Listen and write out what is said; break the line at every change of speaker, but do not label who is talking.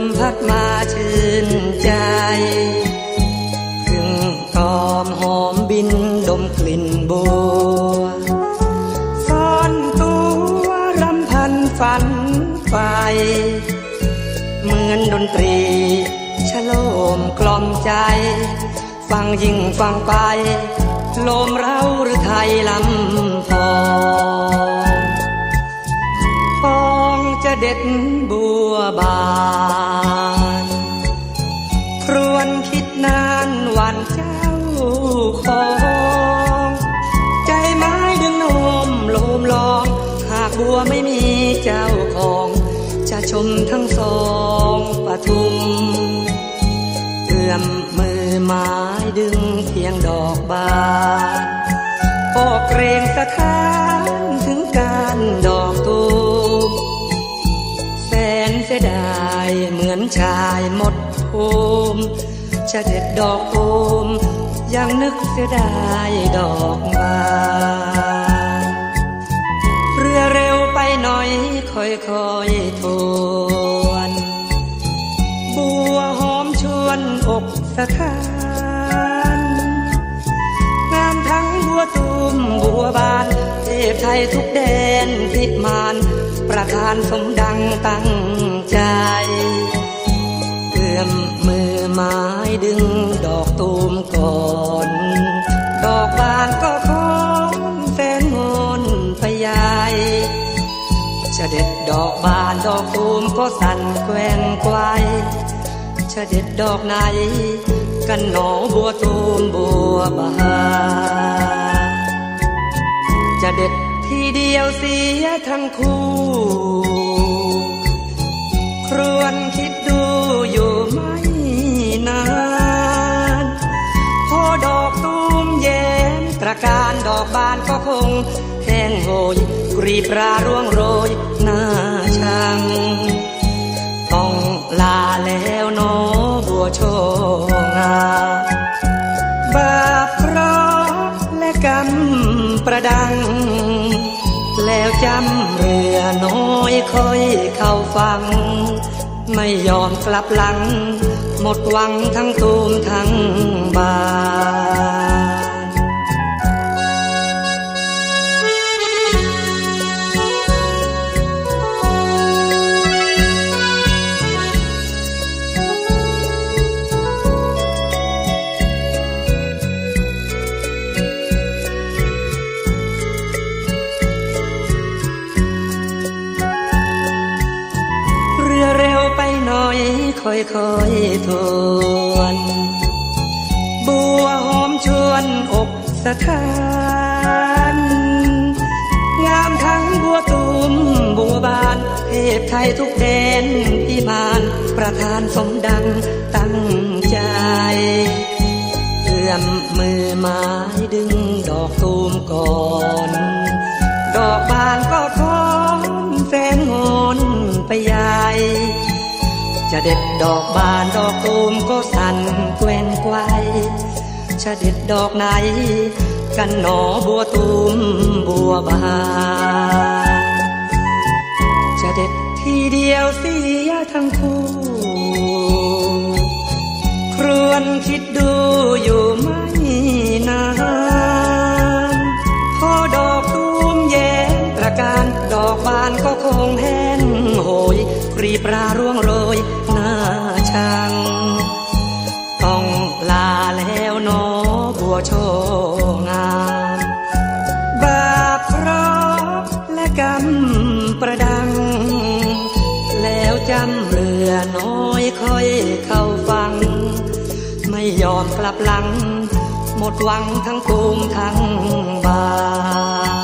มพัดมาชื่นใจพึ่งตอมหอมบินดมกลิ่นบัวซ่อนตัวรำพันฝันไป เหมือนดนตรีชโลมกล่อมใจ ฟังยิ่งฟังไป ลมเราหรือไทยลำพอ เด็ดบัวบานครวนคิดนานวันเจ้าของใจไม้ดึงโนมโลมลอง หากบัวไม่มีเจ้าของ จะชมทั้งสองปทุมเอื้อมมือม้ดึ มจะเด็ดดอกตูมยังนึกเสียดายดอกบานเรือเร็วไปหน่อยค่อยๆทวนบัวหอมชวนอกสะท้านงามทั้งบัวตูมบัวบานเทพไทยทุกแดนพิมาน ประธานสมดังตั้งใจ มมือไม้ดึงดอกตูมก่อน ดอกบานก็คอนแฟนงอนไปยายจะเด็ดดอกบานดอกตูมก็สั่นแกว่งไกวจะเด็ดดอกไหน กันหนอบัวตูมบัวบานจะเด็ดทีเดียวเสียทั้งคู่ ครวนคิดดู การดอกบานก็คงแห้งโหยกรีบราร่วงโรยหน้าชังต้องลาแล้วเนอบัวโชงาบาปราะห์และกรรมประดัง แล้วจำเรือน้อยค่อยเข้าฟัง ไม่ยอมกลับหลัง หมดหวังทั้งตูมทั้งบา ค่อยๆทวนบัวหอมชวนอกสะท้านงามทั้งบัวตูมบัวบานเทพไทยทุกแดนพิมานประธานสมดังตั้งใจเอื้อมมือไม้ดึงดอกตูมก่อนดอกบานก็คอนแฟนงอนไปยาย จะเด็ดดอกบานดอกตูมก็สั่นแกว่งไกวจะเด็ดดอกไหน กันหนอบัวตูมบัวบานจะเด็ดทีเดียวเสียทั้งคู่ ครวนคิดดูอยู่ อกบานก็คงแห้งโหยกรีบราร่วงโรยหน้าชังต้องลาแล้วนอบัวโชงามบาปเคราะห์และกรรมประดัง แล้วจำเรือน้อยค่อยเข้าฟัง ไม่ยอมกลับหลัง หมดหวังทั้งตูมทั้งบา